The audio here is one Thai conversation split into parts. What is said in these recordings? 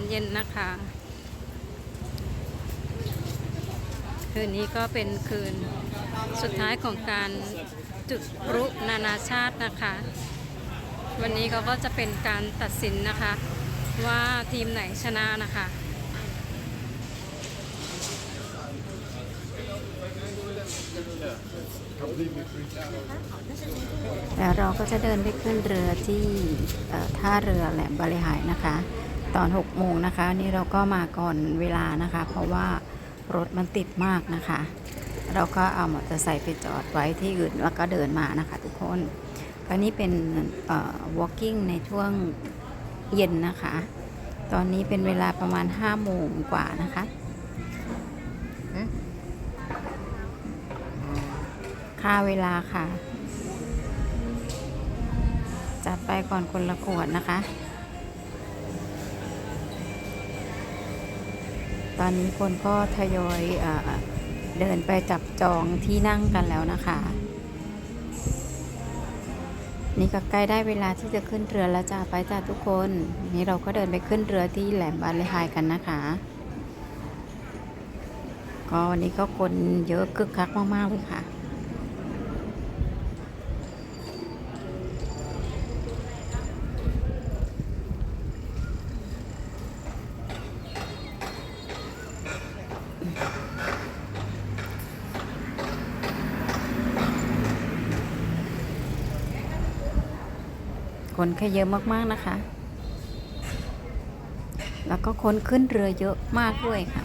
ตอนเย็นนะคะ คืนนี้ก็เป็นคืนสุดท้ายของการจุดพลุนานาชาตินะคะ วันนี้เขาก็จะเป็นการตัดสินนะคะ ว่าทีมไหนชนะนะคะแล้วเราก็จะเดินไปขึ้นเรือที่ท่าเรือแหลมบริหายนะคะ ตอน6โมงนะคะ นี่เราก็มาก่อนเวลานะคะ เพราะว่ารถมันติดมากนะคะ เราก็เอามอเตอร์ไซค์ไปจอดไว้ที่อื่นแล้วก็เดินมานะคะ ทุกคนก็นี่เป็นเอ่อ walking ในช่วงเย็นนะคะ ตอนนี้เป็นเวลาประมาณ5โมงกว่านะคะค่าเวลาค่ะ จัดไปก่อนคนละขวดนะคะ ตอนนี้คนก็ทยอยเออเดินไปจับจองที่นั่งกันแล้วนะคะ นี่ก็ใกล้ได้เวลาที่จะขึ้นเรือแล้วจ้าไปจ้าทุกคน นี่เราก็เดินไปขึ้นเรือที่แหลมบาเลไฮกันนะคะก็วันนี้ก็คนเยอะคึกคักมาก ๆ เลยค่ะ คนแค่เยอะมากๆนะคะ แล้วก็คนขึ้นเรือเยอะมากด้วยค่ะ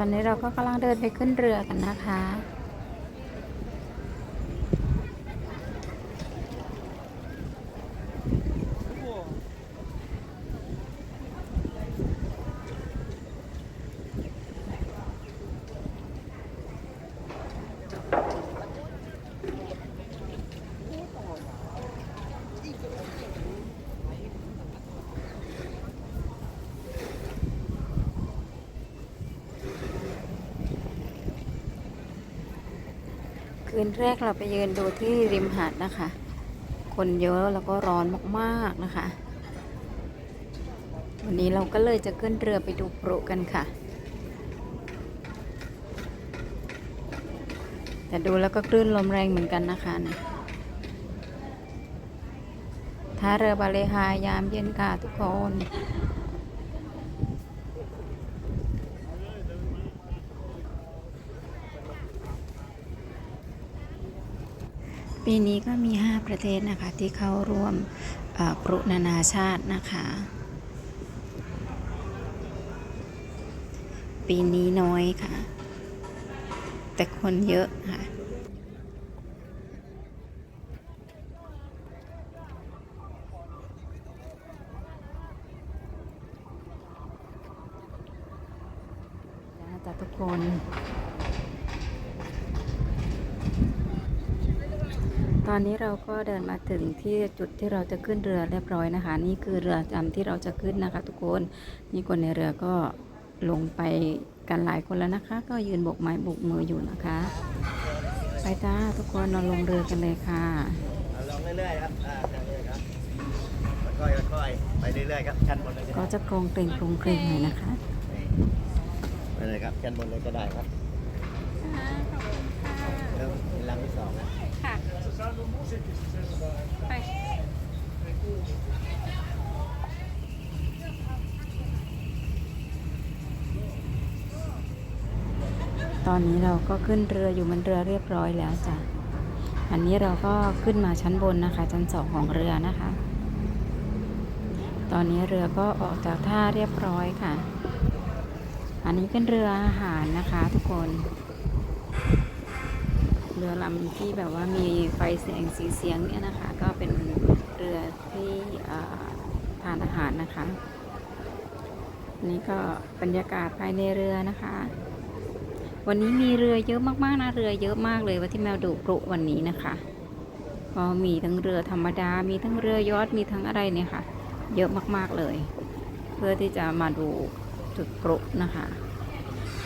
ตอนนี้เราก็กำลังเดินไปขึ้นเรือกันนะคะ คืนแรกเราไปยืนดูที่ริมหาดนะคะ คนเยอะแล้วก็ร้อนมากๆนะคะ วันนี้เราก็เลยจะขึ้นเรือไปดูพลุกันค่ะ แต่ดูแล้วก็คลื่นลมแรงเหมือนกันนะคะนี่ยท่าเรือบาเลฮายามเย็นค่ะทุกคน ปีนี้ก็มี 5 ประเทศนะคะที่เข้าร่วมเอ่อพรุนานาชาตินะคะ ปีนี้น้อยค่ะ แต่คนเยอะค่ะจ๊ะทุกคน อนนี้เราก็เดินมาถึงที่จุดที่เราจะขึ้นเรือเรียบร้อยนะคะ นี่คือเรือจำที่เราจะขึ้นนะคะ ทุกคนนี่คนในเรือก็ลงไปกันหลายคนแล้วนะคะ ก็ยืนโบกไม้โบกมืออยู่นะคะ ไปจ้าทุกคนเราลงเรือกันเลยค่ะเอาลงเรื่อยๆครับอ่าทางนี้ครับค่อยๆค่อยๆไปเรื่อยๆครับชั้นบนเลยก็ก็ได้จะโครงเกรงโครงเกรงหน่อยนะคะไปเลยครับชั้นบนเลยก็ได้ครับเริ่มเป็นลำที่สองนะ ค่ะไปตอนนี้เราก็ขึ้นเรืออยู่บนเรือเรียบร้อยแล้วจ้ะ อันนี้เราก็ขึ้นมาชั้นบนนะคะ ชั้นสองของเรือนะคะ ตอนนี้เรือก็ออกจากท่าเรียบร้อยค่ะ อันนี้เป็นเรืออาหารนะคะทุกคน เรือลำที่แบบว่ามีไฟแสงสีเสียงเนี่ยนะคะ ก็เป็นเรือที่ทานอาหารนะคะ นี่ก็บรรยากาศภายในเรือนะคะ วันนี้มีเรือเยอะมากๆนะเรือเยอะมากเลยว่าที่แมวดูกรุวันนี้นะคะก็มีทั้งเรือธรรมดา มีทั้งเรือยอทมีทั้งอะไรเนี่ยค่ะ เยอะมากๆเลย เพื่อที่จะมาดูจุดกรุนะคะ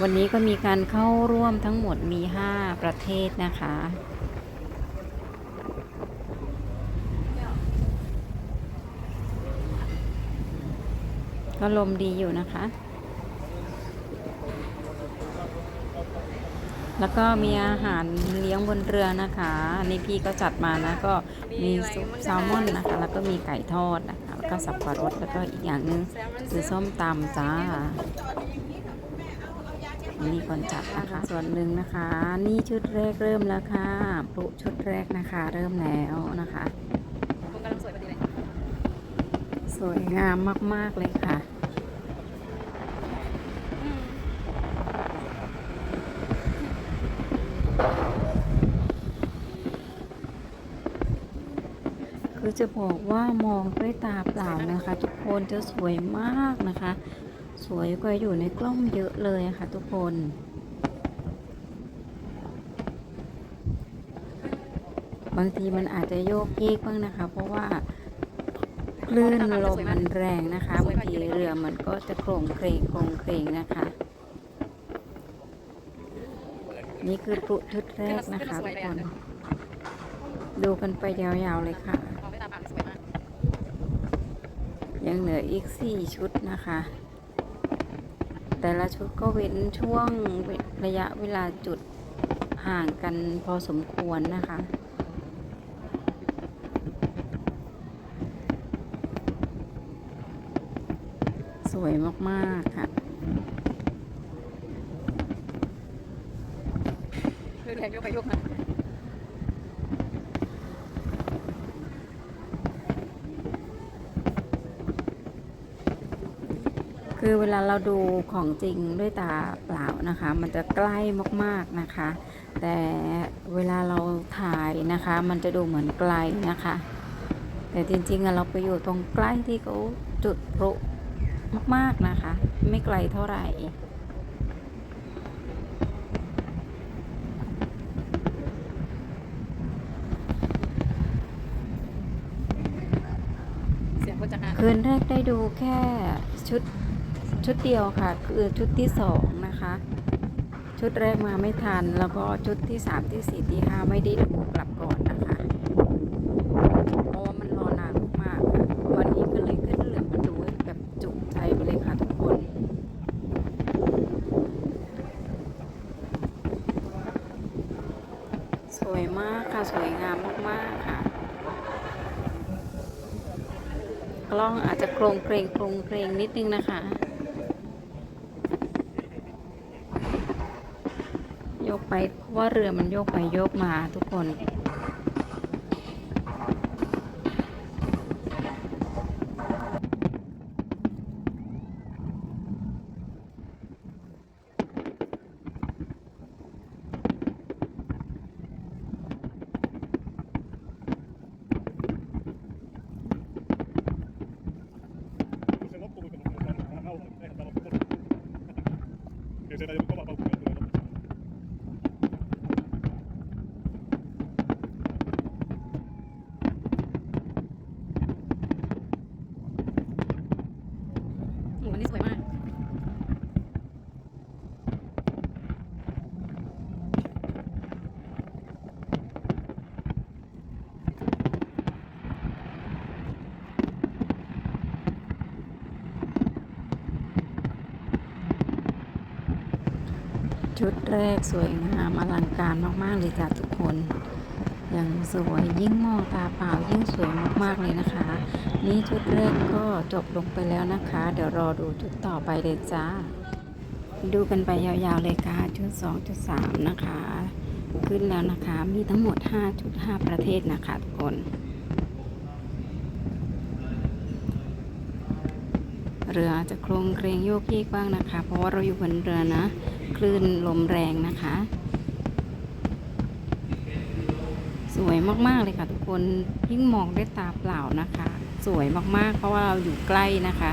วันนี้ก็มีการเข้าร่วมทั้งหมดมี 5 ประเทศนะคะ ก็ลมดีอยู่นะคะ แล้วก็มีอาหารเลี้ยงบนเรือนะคะอันนี่พี่ก็จัดมานะก็มีซุปแซลมอนนะคะ แล้วก็มีไก่ทอดนะคะ แล้วก็สับปะรดแล้วก็อีกอย่างหนึงคือส้มตำจ้า นี่คนจัดนะคะ ส่วนหนึ่งนะคะ นี่ชุดแรกเริ่มแล้วค่ะปลุชุดแรกนะคะ เริ่มแล้วนะคะผมกำลังสวยพอดีเลยสวยงามมาก ๆ เลยค่ะคือจะบอกว่ามองด้วยตาเปล่านะคะ ทุกคนจะสวยมากนะคะ สวยกว่าอยู่ในกล้องเยอะเลยค่ะทุกคน บางทีมันอาจจะโยกเยกบ้างนะคะ เพราะว่าคลื่นลมมันแรงนะคะบางทีเรือมันก็จะโครงเครงโครงเครงนะคะ นี่คือปลุชุดแรกนะคะทุกคน ดูกันไปยาวๆเลยค่ะ ยังเหลืออีก4ชุดนะคะ แต่ละชุดก็เว้นช่วงระยะเวลาจุดห่างกันพอสมควรนะคะสวยมาก ๆ ค่ะคือแรงยกไปยกมา คือเวลาเราดูของจริงด้วยตาเปล่านะคะ มันจะใกล้มากๆนะคะ แต่เวลาเราถ่ายนะคะ มันจะดูเหมือนไกลนะคะ แต่จริงๆอะเราไปอยู่ตรงใกล้ที่เขาจุดพลุมากๆนะคะ ไม่ไกลเท่าไหร่เสียงคนจะหาคืนแรกได้ดูแค่ชุด ชุดเดียวค่ะ คือชุดที่สองนะคะ ชุดแรกมาไม่ทัน แล้วก็ชุดที่สามที่สี่ที่ห้าไม่ได้ดูกลับก่อนนะคะเพราะว่ามันรอนานมากค่ะวันนี้ก็เลยขึ้นเรือมาดูแบบจุใจไปเลยค่ะทุกคนสวยมากค่ะสวยงามมากๆค่ะกล้องอาจจะโครงเกรงโครงเกรงนิดนึงนะคะ โยก ไปเพราะว่าเรือมันโยกไปโยกมาทุกคน ชุดแรกสวยงามอลังการมากๆเลยจ้ะทุกคนยังสวยยิ่งมองตาเปล่ายิ่งสวยมากๆเลยนะคะ นี่ชุดแรกก็จบลงไปแล้วนะคะ เดี๋ยวรอดูชุดต่อไปเลยจ้า ดูกันไปยาวๆเลยค่ะชุด2ชุด3นะคะ ขึ้นแล้วนะคะมีทั้งหมด5ชุด5ประเทศนะคะทุกคน เรืออาจจะโครงเกรงโยกเยกบ้างนะคะ เพราะว่าเราอยู่บนเรือนะ ลื่นลมแรงนะคะ สวยมากๆเลยค่ะทุกคนยิ่งมองด้วยตาเปล่านะคะ สวยมากๆ เพราะว่าเราอยู่ใกล้นะคะ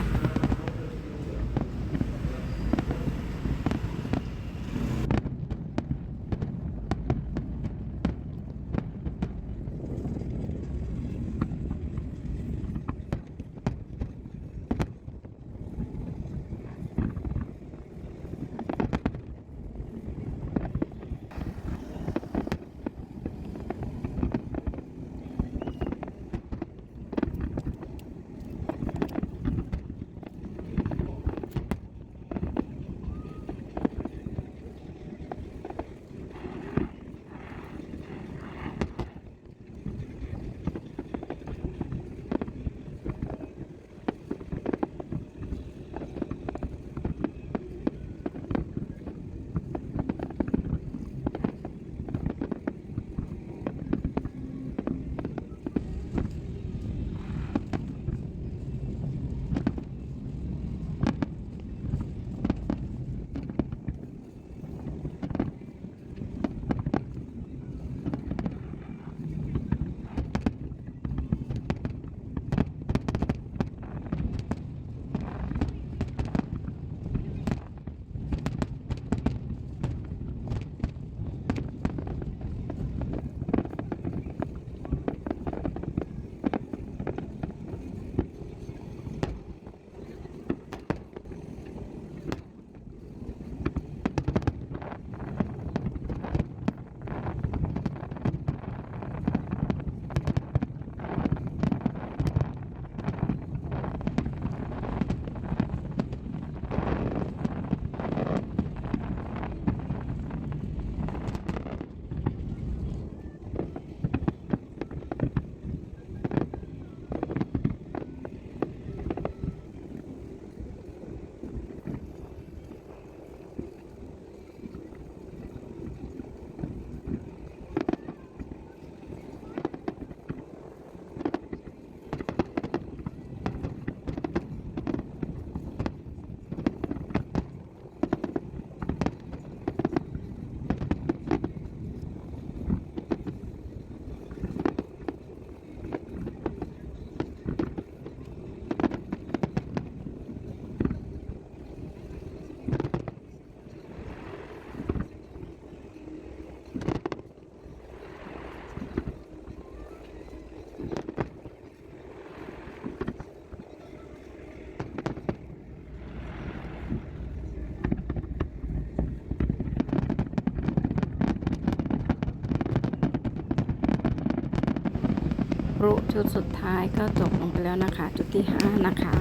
จุดสุดท้ายก็จบลงไปแล้วนะคะ จุดที่ 5 นะคะ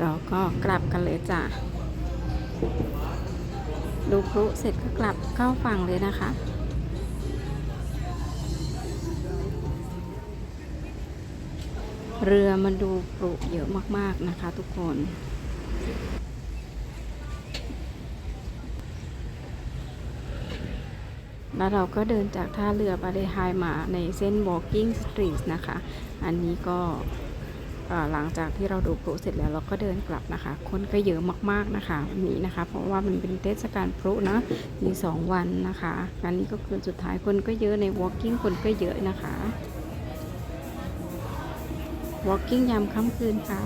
เราก็กลับกันเลยจ้ะดูพลุเสร็จก็กลับเข้าฝั่งเลยนะคะเรือมันดูปลุเยอะมาก ๆ นะคะทุกคน แล้วเราก็เดินจากท่าเรือบาเลไฮมาในเส้น walking street นะคะ อันนี้ก็หลังจากที่เราดูพลุเสร็จแล้วเราก็เดินกลับนะคะ คนก็เยอะมากๆนะคะวันนี้นะคะ เพราะว่ามันเป็นเทศกาลพลุนะมีสองวันนะคะอันนี้ก็คือสุดท้ายคนก็เยอะใน walking คนก็เยอะนะคะ walking ยามค่ำคืนค่ะ